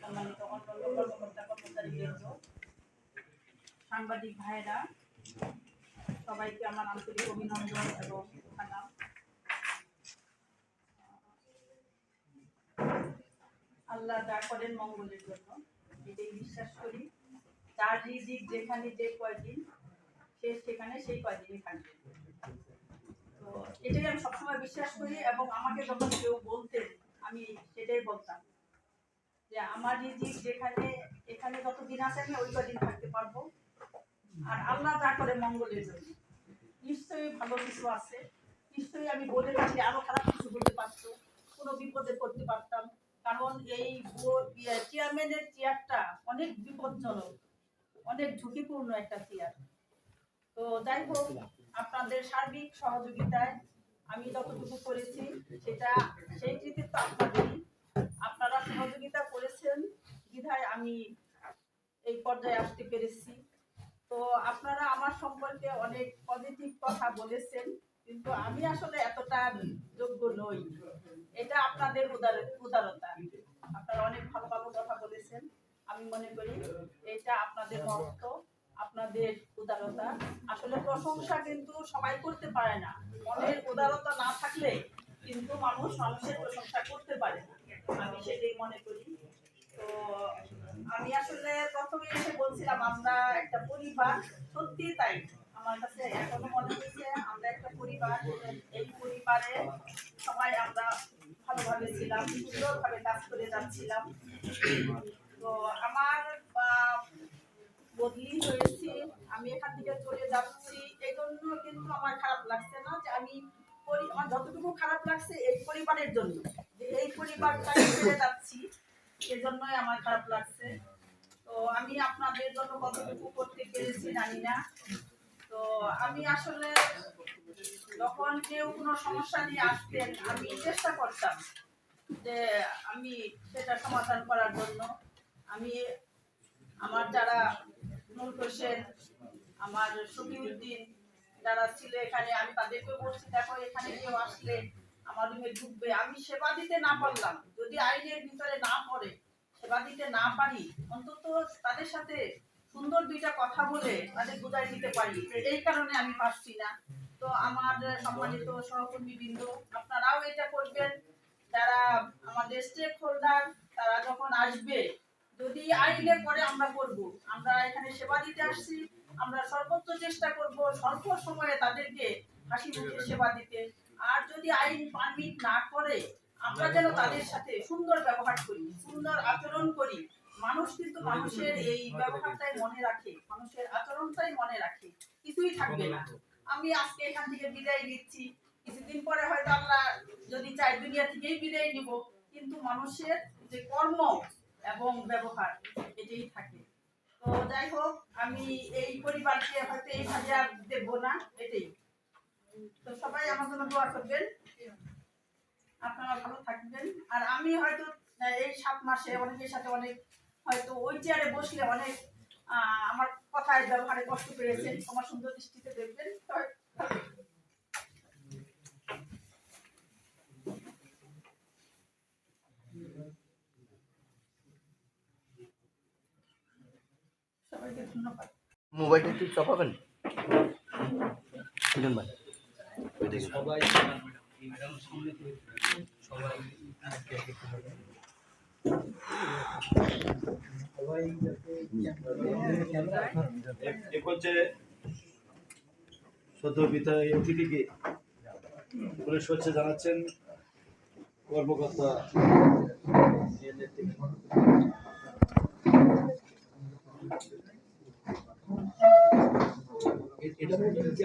সম্মানিত অন্যান্য সাংবাদিক ভাইরা, সবাইকে আমার আন্তরিক অভিনন্দন এবং আল্লাহ যা করেন মঙ্গলের জন্য, এটাই বিশ্বাস করি। তার রিজিক যেখানে যে কয়দিন, সে সেখানে সেই কয়দিনই থাকবে। তো এটাই আমি সবসময় বিশ্বাস করি এবং আমাকে যখন কেউ বলতেন, আমি সেটাই বলতাম। যে আমার রিজিক যেখানে, এখানে যতদিন আছে, আমি ওই কদিন থাকতে পারব। আর আল্লাহ যা করে মঙ্গলের জন্য। নিশ্চয়ই ভালো কিছু আছে। নিশ্চয়ই আমি বলে থাকি, আরও খারাপ কিছু বলতে পারতো, কোনো বিপদে পড়তে পারতাম। কারণ এই চেয়ারম্যানের চেয়ারটা অনেক বিপজ্জনক, অনেক ঝুঁকিপূর্ণ একটা চেয়ার তো যাই হোক, আপনাদের সার্বিক সহযোগিতায় আমি যতটুকু করেছি, সেটা সেই কৃতিত্ব আপনাদেরই আপনারা সহযোগিতা করেছেন বিধায় আমি এই পর্যায়ে আসতে পেরেছি। তো আপনারা আমার সম্পর্কে অনেক পজিটিভ কথা বলেছেন, কিন্তু আমি আসলে এতটা যোগ্য নই। এটা আপনাদের উদার, উদারতা। আপনারা অনেক ভালো ভালো কথা বলেছেন। আমি মনে করি এটা আপনাদের মহত্ব, আপনাদের উদারতা। আসলে প্রশংসা কিন্তু সবাই করতে পারে না। মনের উদারতা না থাকলে কিন্তু মানুষ মানুষের প্রশংসা করতে পারে না। আমি সেটাই মনে করি। তো আমি আসলে প্রথমে এসে বলছিলাম, আমরা একটা পরিবার। সত্যি তাই। আমার কাছে এখনও মনে হচ্ছে আমরা একটা পরিবার। এই পরিবারে সবাই আমরা ভালোভাবে ছিলাম, সুন্দরভাবে কাজ করে যাচ্ছিলাম। তো আমার বদলি হয়েছি, আমি এখান থেকে চলে যাচ্ছি। এই জন্য কিন্তু আমার খারাপ লাগছে না যে আমি যতটুকু খারাপ লাগছে এই পরিবারের জন্য। যে এই পরিবারটাই ছেড়ে যাচ্ছি। সেজন্যই আমার খারাপ লাগছে। তো আমি আপনাদের জন্য কতটুকু করতে পেরেছি জানি না। তো আমি আসলে যখন কেউ কোনো সমস্যা নিয়ে আসতেন, আমি চেষ্টা করতাম যে আমি সেটা সমাধান করার জন্য। আমি আমার যারা নূর হোসেন, আমার শফিউদ্দিন যারা ছিল এখানে, আমি তাদেরকে বলছি, দেখো, এখানে কেউ আসলে আমার রুমে ঢুকবে, আমি সেবা দিতে না পারলাম। যদি আইনের ভিতরে না পড়ে, সেবা দিতে না পারি, অন্তত তাদের সাথে সুন্দর দুইটা কথা বলে তাদের বুঝাই দিতে পারি। এই কারণে আমি পারছি না। তো আমার সম্মানিত সহকর্মী বৃন্দ আপনারাও এটা করবেন। যারা আমাদের স্টেক হোল্ডার তারা যখন আসবে, যদি আইলে পরে আমরা করব। আমরা এখানে সেবা দিতে আসছি, আমরা সর্বোচ্চ চেষ্টা করব স্বল্প সময়ে তাদেরকে হাসি মুখে সেবা দিতে। আর যদি আইন পারমিট না করে আমরা যেন তাদের সাথে সুন্দর ব্যবহার করি সুন্দর আচরণ করি। মানুষ কিন্তু মানুষের এই ব্যবহারটাই মনে রাখে মানুষের আচরণটাই মনে রাখে। কিছুই থাকবে না। আমি আজকে এখান থেকে বিদায় নিচ্ছি। কিছুদিন পরে হয়তো আমরা যদি চাই দুনিয়া থেকেই বিদায় নিব কিন্তু মানুষের যে কর্ম এবং ব্যবহার এটাই থাকে। তো যাই হোক আমি এই পরিবারকে হয়তো এইভাবে আর দেবো না এটাই। তো সবাই আমার জন্য দোয়া আপনারা ভালো থাকবেন। আর আমি হয়তো এই সাত মাসে অনেকের সাথে অনেক, হয়তো ওই চেয়ারে বসলে অনেক আমার কথায় ব্যবহারে কষ্ট পেয়েছেন। আমার সুন্দর দৃষ্টিতে দেখবেন। মোবাইলটা একটু চাপাবেন? ভাই। সবাই ম্যাডাম সবাই একে হচ্ছে সদ্য পিতা এই অতিথিকে। পুলিশ হচ্ছে জানাচ্ছেন কর্মকর্তা এটা হচ্ছে